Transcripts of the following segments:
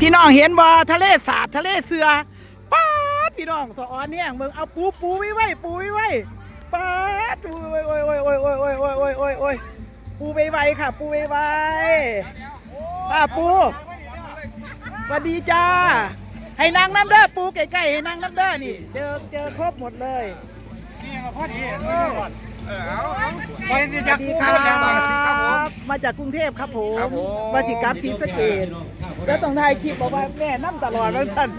พี่น้องเห็นบ่ทะเลสาบทะเลเสือป๊าดพี่น้องสออนเนี่ยมึงเอาปูปูไว้ไว้ปูไว้ไว้ป๊าดปูไว้ไว้ไว้ไว้ไว้ไว้ไว้ไว้ไว้ไว้ปูไว้ไว้ค่ะ ปูไว้ไว้ป้าปูสวัสดีจ้าให้นางน้ำเด้อปูไก่ๆให้นางน้ำเด้อนี่เจอเจอครบหมดเลยนี่ก็พอดีเออเอาไปสิจัวักสดีกูคครับบมาจากกรุงเทพครับผมมาสิกราฟซีสเกต แล้วต้องถ่ายคลิปบอกว่าแม่นั่ตลอดวันสัน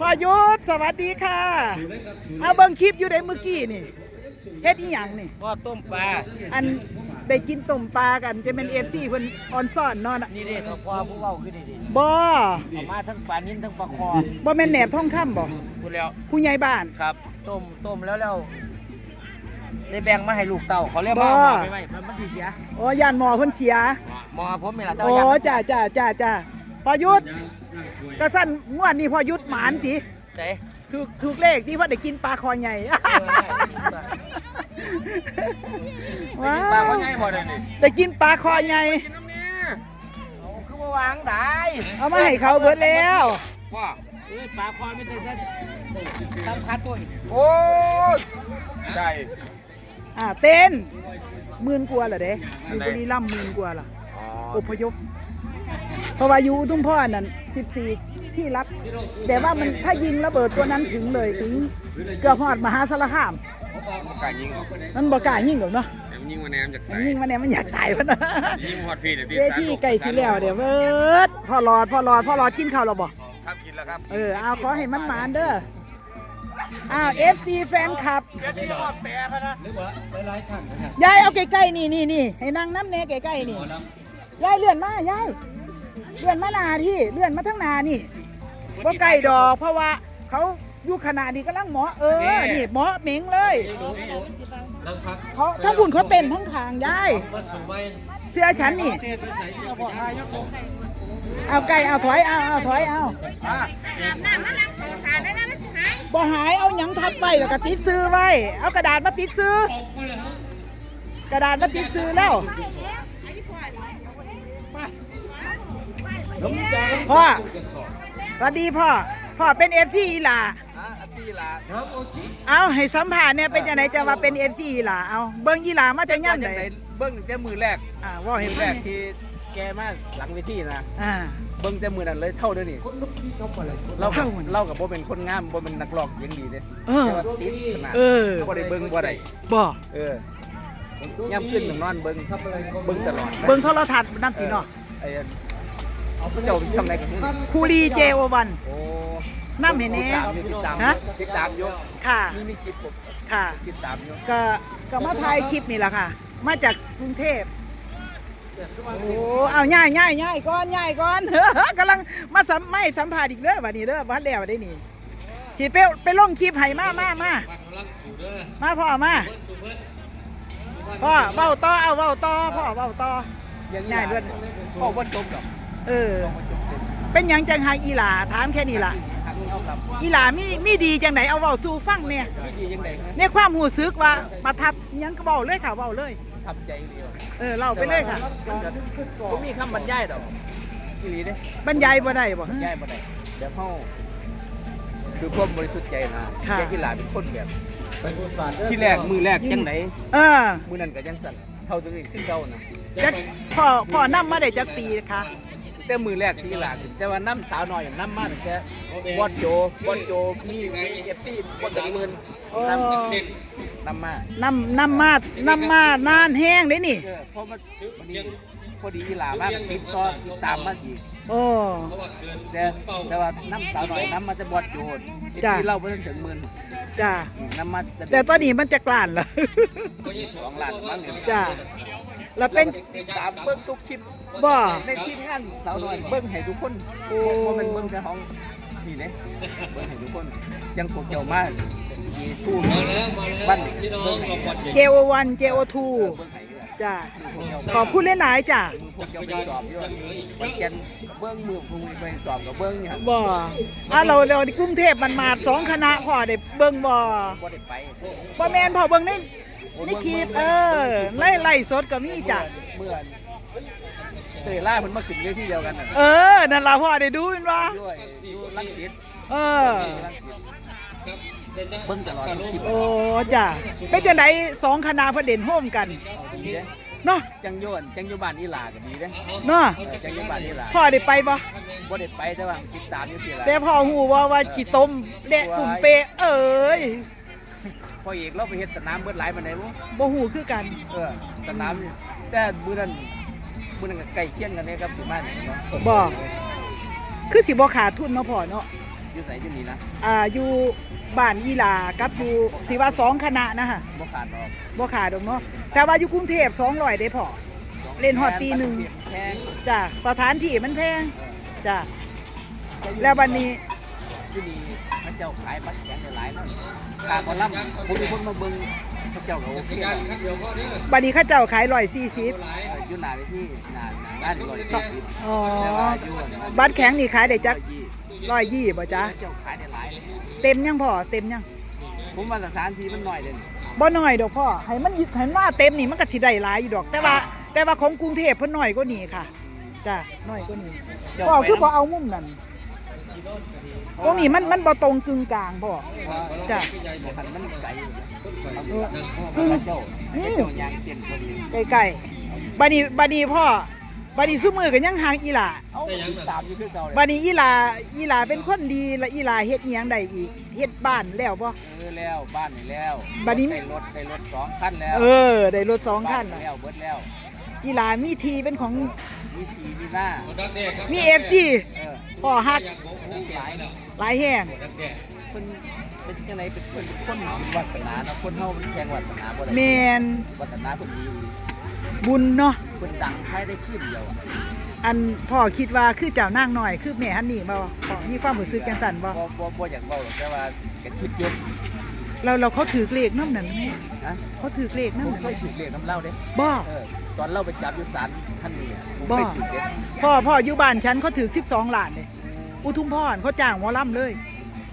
พอยุทธสวัสดีค่ะ เอาเบิ่งคลิปอยู่ในเมื่อกี้นี่เฮ็ดอีหยังนี่ว่าต้มปลา อันได้กินต้มปลากันจะเป็นเอฟซีเพิ่นออนซ่อนเนอนอะนี่เด็กพอผู้เว้าขึ้นนี่ดิบ่เอามาทั้งปลานิ้นทั้งปลาคอบ่แม่นแหนบท่องค่ำบ่พูดแล้วผู้ใหญ่บ้านครับ ต้มต้มแล้วแล้ว ได้แบ่งมาให้ลูกเต้าเขาเรียกบ่ว่าหมอไม่ไหวมันมันสิเสียโอ้ย่านหมอเพิ่นเสีย หมอผมนี่ล่ะโอ้เต้าอยากจ้าจ้าจ้าจ้าพอยุทธก็สั่นงวดนี้พอยุทธหมานติใส่ ถูกถูกเลขที่ว่าได้กินปลาคอใหญ่ ว้าปลาวเขาไงพอได้นี่ได้กินปลาคอใหญ่กินน้ำเนี่ยเอาคือว่าวางได้เอามาให้เขาเบิดแล้ว ว่าเอ้ยปลาคอไม่ได้ซะตำคัดตัวโอ้ยได้ อ่าเต้นหมื่นกว่าเหรอเด้อยู่บุรีรัมย์หมื่นกว่าล่ะอพยพ เพราะว่าอยู่อุทุมพรนั่น14 ที่รับ แต่ว่ามันถ้ายิงระเบิดตัวนั้นถึงเลยถึงเกือบฮอดมหาสารคาม มันกล้ายิงมันบ่กล้ายิงหรอกเนาะแอมยิงมาแนมจากมัไหนนยิงมาเนี่ยมันอยากตายพันนะยิงฮอดพี่เดี๋ยวพี่เวทีไก่สิแล้วเดี๋ยวเบิดพ่อหลอดพ่อหลอดพ่อหลอดกินข้าวแล้วบ่ ครับกินแล้วครับ เออเอาขอให้มันหมานเด้อ อ้าว FC แฟนคลับ เดี๋ยวนี้ฮอดแปรพะนะยายเอาใกล้ๆนี่นี่นี่ให้นั่งน้ำแน่ใกล้ๆนี่ยายเลื่อนมายายเลื่อนมาหนาที่เลื่อนมาทั้งหนานี่บ่ใกล้ดอก เพราะว่าเขาอยู่ขนาดนี้กำลังหมอเออนี่หมอเหม็งเลยเขาทั้งบุญเขาเต้นทั้งทางยายเสื้อฉันนี่เอาไก่เอาถอยเอาเอาถอยเอาบ่ หายเอาหยังทับไว้แล้วก็ติดซื้อไว้ เอากระดาษมาติดซื้อ กระดาษมาติดซื้อแล้วพ่อสวัสดีพ่อ พ่อเป็นเอฟซีล่ะอะอันที่ละเอาให้สัมผัสเนี่ยเป็นจังไหนจะว่าเป็นเอฟซีล่ะเอาเบิ้งยีหลามาจะย่ำไหนเบิ้งแต่มือแรกอ่าว่าเห็นมือไหแรมกที่ แกมาหลังเวทีนะอ่า เบิ้งแต่มือนั้นเลยเท่าเด้วยวนี่เราเท่ามันเรากับบ่เป็นคนงามบ่เป็นนักร้องอยังดีเด้เออ แต่ว่าติดขนาดเออ บ่ได้เบิ้งบ่ได้บ่เออย่ำขึ้นหนึ่งนอนเบิ้งเบิ้งตลอดนะเบิ้งโทรทัศน์น้ำตีเนาะไอ้อันเจ้าช่องไหนกันคูรีเจโอวัน โอ้น้ำเห็นแน่ ติดตามอยู่ฮะ ติดตามอยู่ค่ะ นี่มีคลิปผมค่ะ ติดตามอยู่ก็ก็มาถ่ายคลิปนี่แหละค่ะ มาจากกรุงเทพ โอ้เอาง่ายง่ายง่ายก่อนง่ายก่อนกำลังมาสัมไม่สัมภาษณ์อีกเด้อบัดนี้เด้อบัดแล้วได้นี่สิไปไปลงคลิปให้มามามามาพ่อมาพ่อเว้าต่อเอาเว้าต่อพ่อเว้าต่อยังง่ายเลือดพ่อบ่จบดอกเออ เป็นหยังจังหากอีหลาถามแค่นี้ล่ะเอากับอีหลามีมีดีจังไหนเอาเว้าสู่ฟังเนี่ยพี่ดียังไงในความหูซึกว่าประทับหยังก็เว้าเลยค่ะเว้าเลย ทำใจเดียวเออเล่าไปเลยค่ะผมมีคำบรรยายดอกพี่ดีเด้บรรยายบ่ได้บ่บรรยายบ่ได้เดี๋ยวเฮาดูความบริสุทธิ์ใจนะค่ะแกที่หลานเป็นคนแบบที่แรกมือแรกจังไหนเออมือนั้นก็จังสั่นเท่าตัวนี้ขึ้นเก่านะจักพ่อพ่อนำมาได้จักปีนะคะ แต่มือแรกที่หลานแต่ว่าน้ำสาวน้อยน้ำมาตั้งแต่บอดโจบอดโจมีเอฟซีบอดตะมืนน้ำน้ำมานำนำมานำมานานแห้งเลยนี่เออพอมาพอดีพอดีอีหลามากติดต่อติดตามมาอีกโอ้แต่แต่ว่าน้ำสาวหน่อยน้ำมาจะบอดโจดจ้ะที่เล่าไปถึงหมื่นจ้าน้ำมาจะแต่ตอนนี้มันจะกล้านละสองล้านมั้งจ้า แล้วเป็นติดตามเบิ้งทุกคลิปบ่ในทีมงานสาวหน่อยเบิ้งให้ทุกคนโอ้เพราะมันเบิ้งแต่ของนี่เนี่ยเบิ้งให้ทุกคนยังพวกเจ้ามากมีทู่บ้านเด็กเบิ้งให้เบิ้งเจโอวันเจโอทูให้ด้วยจ้าขอบคุณหลายๆจ้าพวกเจ้าไปสอบด้วยมันแกนเบิ้งมือพวกไปสอบกับเบิ้งเนี่ยบ่อะเราเราที่กรุงเทพมันมาสองคณะพ่อได้เบิ่งบ่บ่ได้ไปบ่แม่นพ่อเบิ่งใน ในคลิปเออไล่ไล่สดก็มีจ้ะเมื่อเตยล่าเพิ่นมาขึ้นเวทีเดียวกันน่ะเออ นั่นล่ะพ่อได้ดูแม่นบ่ด้วยอยู่ลังสิตเออลังสิตเบิ่งตลอดทุกคลิปโอ้จ้ะเป็นจังไดสองคณะเพิ่นเด่นโฮมกันเอาดีเด้เนาะจังโยนจังอยู่บ้านอีหลาก็ดีเด้เนาะเออจังอยู่บ้านอีหลาพ่อได้ไปบ่บ่ได้ไปแต่ว่าติดตามอยู่ที่ละแต่พ่อฮู้ว่าว่าขี้ต้มเละตุ่มเปะเอ้ย พ่อเอกเราไปเฮ็ดสนามเบิดหลายปานใดบ่บ่ฮู้คือกัน เออสนามนี่แต่มื้อนั้นมื้อนั้นก็ใกล้เคียงกันเนี่ยครับสิมาเนี่ยเนาะบ่ คือสิบ่ขาดทุนเนาะพ่อเนาะอยู่ไสอยู่นี่นะอ่าอยู่บ้านอีหลากับอยู่ที่ว่าสองคณะนะฮะบ่ขาดดอกบ่ขาดดอกเนาะแต่ว่าอยู่กรุงเทพ200เด้พ่อเล่นฮอดตีหนึ่ง แพงจ้ะสถานที่มันแพงจ้ะแล้วบัดนี้อ ยู่นี่พระเจ้าขายบัตรแข็งหลายๆเนาะค่าหมอลำผมมีคนมาเบิ่งพระเจ้าก็โอเคเนาะบัดนี้เข้าเจ้าขาย140เอออยู่หน้าเวทีหน้าหน้างานร้อยสี่สิบอ๋อแต่ว่าอยู่อันนั้นบัตรแข็งนี่ขายได้จักร้อยยี่120บ่จ๊ะพระเจ้าขายได้หลายเลยเต็มยังพ่อเต็มยังผมว่าสถานที่มันน้อยเลยบ่น้อยดอกพ่อให้มันยึดให้มันว่าเต็มนี่มันก็สิได้หลายอยู่ดอก แต่ว่า แต่ว่าของกรุงเทพเพิ่นน้อยกว่านี้ค่ะจ้ะน้อยกว่านี้พ่อคือบ่เอามุมนั้น ตรงนี้มันมันบ่ตรงกึ่งกลางพ่อจ้ะมันมันไกลอยู่นะเออพระเจ้าพระเจ้ายางเต็มพอดีใกล้ๆบัดนี้บัดนี้พ่อบัดนี้ซุมือก็ยังห่างอีหล่าเอาติดตามอยู่คือเก่าเลยบัดนี้อีหล่าอีหล่าเป็นคนดีและอีหล่าเฮ็ดอีหยังได้อีกเฮ็ดบ้านแล้วบ่เออแล้วบ้านนี่แล้วบัดนี้ได้รถได้รถสองคันแล้ว เออได้รถสองคันบ้าน่ะแล้วเบิดแล้วอีหล่ามีทีเป็นของมีทีมีหน้ามี FC เออพ่อฮักโอ้ หลายเนาะหลายแห้งเพิ่นเป็นจังไดเป็นคนคนมีวาสนาเนาะคนเฮามันแข่งวาสนาบ่ได้แมนวาสนาเพิ่นดีบุญเนาะเพิ่นดังภายได้คืนเดียวอะอันพ่อคิดว่าคือเจ้านางหน่อย คือแม่ฮันนี่บ่พ่อมีความรู้สึกจังซั่นบ่บ่บ่บ่อยากเว้าหรอกแต่ว่าก็คิดอยู่เราเราเขาถือเลขนำนั่นแม่นะเขาถือเลขผมนำเคยถูกเรียกน้ำเหล้าเด้บ่ เออตอนเราไปจับอยู่ศาลท่านนี่อะผมบ่ เคยถูกเด้ พ่อพ่ออยู่บ้านฉันเขาถือ12ล้านเด้ อุทุมพรเขาจ้างหมอลำเลย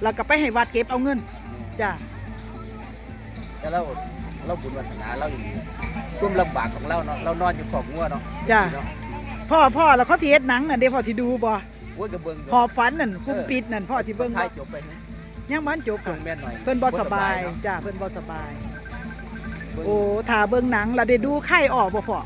แล้วก็ไปให้วัดเก็บเอาเงินจ้ะแต่เราเราบุญวาสนาเราอยู่ร่วมลำบากของเราเนาะเรานอนอยู่ขอบงัวเนาะจ้ะเนาะพ่อพ่อแล้วเขาสิเฮ็ดหนังน่ะเด้พ่อสิดูบ่โอ้ยกระเบิงหอฝันนั่นกุมปิดนั่นพ่อสิเบิ่งท้าบ่ยจบไปนะยังบ่ทันจบเพิ่ค่ะงแม่นหน่อยเพิ่นบ่สบายเนะจ้ะเพิ่นบ่สบายเบิ่งโอ้ถ้าเบิ่งหนังแล้วได้ดูไข่ออกบ่พ่อ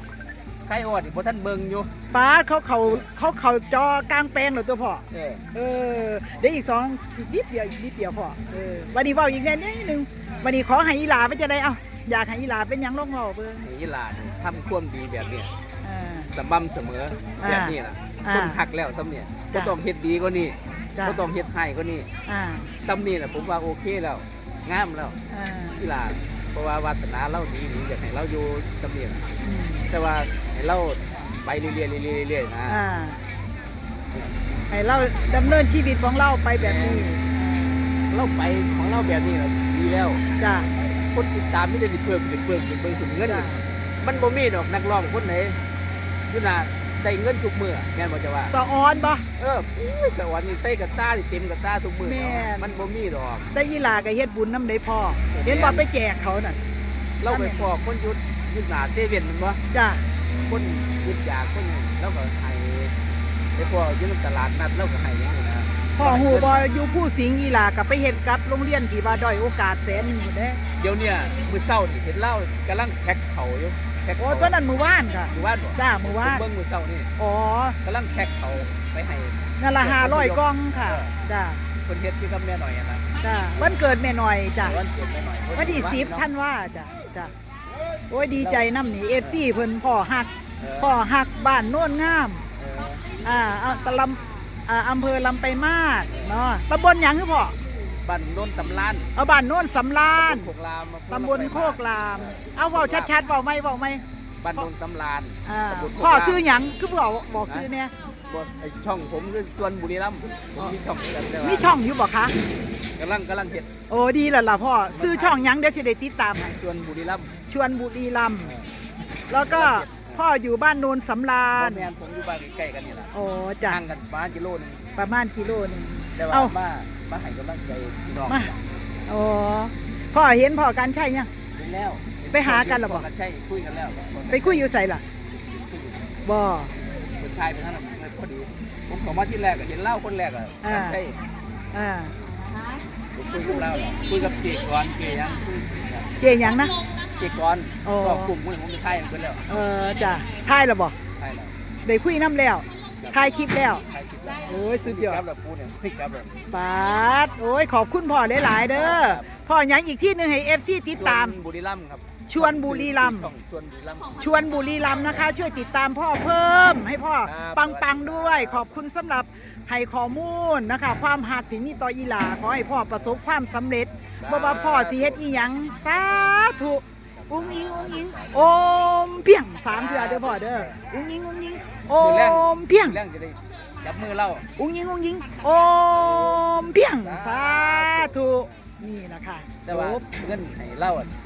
ใครออดนี่บ่ท่านเบิ่งอยู่ป้าดเขาเขาเขาเขาจอกลางแปลงแล้วตัวพ่อ เออเออเดี๋ยวอีกสองอีกนิดเดียวอีกนิดเดียวพ่อเออวันนี้เว้าอีกแค่นิดนึงวันนี้ขอให้อีหลาเป็นจะได้เอ้าอยากให้อีหลาเป็นหยังลองเว้าเบิ่งนี่หลานทำความดีแบบเนี้ยอ่า สม่ำเสมอแบบนี้ล่ะอ่าคนหักแล้วซ้ำเนี่ยจ้ะก็ต้องเฮ็ดดีกว่านี้จ้ะก็ต้องเฮ็ดให้กว่านี้อ่าซ้ำนี่น่ะผมว่าโอเคแล้วงามแล้วอ่าที่หลาน เพราะว่าวาสนาเราดีนี่อยากให้เราอยู่ซ้ำนี่ล่ะอืมแต่ว่าให้เราไปเรื่อยๆเรื่อยๆเรื่อยๆนะอ่าให้เราดำเนินชีวิตของเราไปแบบนี้เราไปของเราแบบนี้ล่ะดีแล้วจ้ะ คนติดตามไมแต่ได้สิเพิ่มขึ้นเพิ่มขึ้นเพิ่มขึ้นเงินจ้ะ มันบ่มีดอกนักร้องคนไหนอยู่น่ะ ได้เงินทุกมื้อแม่นบ่จะว่า สะออนบ่ เอออุ้ยสวรรค์นี่เต้กับตานี่เต็มกับตาทุกมื้อแม่น มันบ่มีดอก ได้อีหลาก็เฮ็ดบุญนำได้พ่อ เห็นว่าไปแจกเขาน่ะ เราไปพอคนหยุดหยุดหนาเตเว่นแมันบ่จ้ะคนหยุดยากคนเราก็ให้ไปพออยู่ในตลาดนัดเราก็ให้อย่างนี้นะพ่อฮู้บ่อยู่ผู้สิงห์อีหลาก็ไปเฮ็ดกับโรงเรียนที่ว่าด้อยโอกาสแสนหนึงอยู่เด้ เดี๋ยวเนี้มื้อเช้านี่เห็นเล่ากำลังแพ็คเขาอยู่แพ็ค โอ้เขาตอนนั้นมื้อวานค่ะอยู่บ้านบ่จ้ามื้อวานผมเบิ่งมื้อเช้านี่อ๋อกำลังแพ็คเขาไปให้นั่นละ500กล่องค่ะ จ้า คนเฮ็ดที่กับแม่หน่อยอะนะจ้า วันเกิดแม่หน่อยจ้ะวันเกิดแม่หน่อยวันที่สิบท่านว่าจ้ะจ้ะโอ้ยดีใจน้ำนี่เอฟซีเพิ่นพ่อหักเออพ่อหักบ้านโน่นงาม เออ อ่าเอาตะลำอ่าอำเภอลำไปลายมาศเนาะตำบลหยังคือพ่อ บ้านโน้นตำลานเอาบ้านโน่นสำรานโคกรามตำบลโคกราม เอาเว้าชัดๆเว้าไหมเว้าไหมบ้านโน้นตำลานอ่าตำบลโคกรามพ่อชื่อหยังคือบอกบอกชื่อเนี่ยบ่ไอช่องผมคือส่วนบุรีรัมย์ผมมีช่องกันแต่ว่ามีช่องอยู่บ่คะกำลังกำลังเฮ็ดโอ้ดีแล้วล่ะพ่อซื้อช่องหยังเดี๋ยวสิได้ติดตามให้ส่วนบุรีรัมย์ชวนบุรีรัมย์แล้วก็พ่ออยู่บ้านโนนสำราบ่ญแม่นผมอยู่บ้านใกล้ๆกันนี่ล่ะโอ้จ้ะห่างกันประมาณกิโลหนึงประมาณกิโลหนึงแต่ว่าเอ้ามา มาให้กำลังใจพี่น้องมา โอ้พ่อเห็นพ่อกันใช่ยัง เห็นแล้วไปหากันเหรอบ่ใช่คุยกันแล้วไปคุยอยู่ใส่ล่ะบ่เป็นทายไปทางนั้นพอดีผมเขอมาที่แรกอะเห็นเล่าคนแรกอะใช่อ่าผมคุยกับเล่าคุยกับเกียก่อนเกียยังคุยเก่งหยังนะเกียก่อนโอ้ก็กลุ่มมือผมจะทายมันไปแล้วเออจ้ะทายแล้วบ่ทายแล้วได้คุยน้ำแล้วทายคลิปแล้ว โอ้ยสุดยอครัดบแบบปูเนี่ยพลิกครับแบบปาดโอ้ยขอบคุณพ่อหลายๆเด้อพ่อหยังอีกที่หนึงให้เอฟซีติดตามบุรีรัมย์ครับชวนบุรีรัมย์ช่องชวนบุรีรัมย์ ชวนบุรีรัมย์นะคะ ช่วยติดตามพ่อเพิ่ม ให้พ่อครับปังปังๆด้วย ขอบคุณสำหรับให้ข้อมูลนะคะ ความหักที่มีต่ออีหลาขอให้พ่อประสบความสำเร็จบ่ว่าพ่อสิเฮ็ดอีหยังสาธุอุ้งอิงอุ้งอิงโอมเพียงสามเถื่อเด้อพ่อเด้ออุ้งอิงอุ้งอิงโอมเพียง เรื่องจะได้ จับมือเล่า อุ้งยิงอุ้งยิงโอมเพียงสาธุนี่นะคะแต่ว่าจบเงินให้เล่าอะ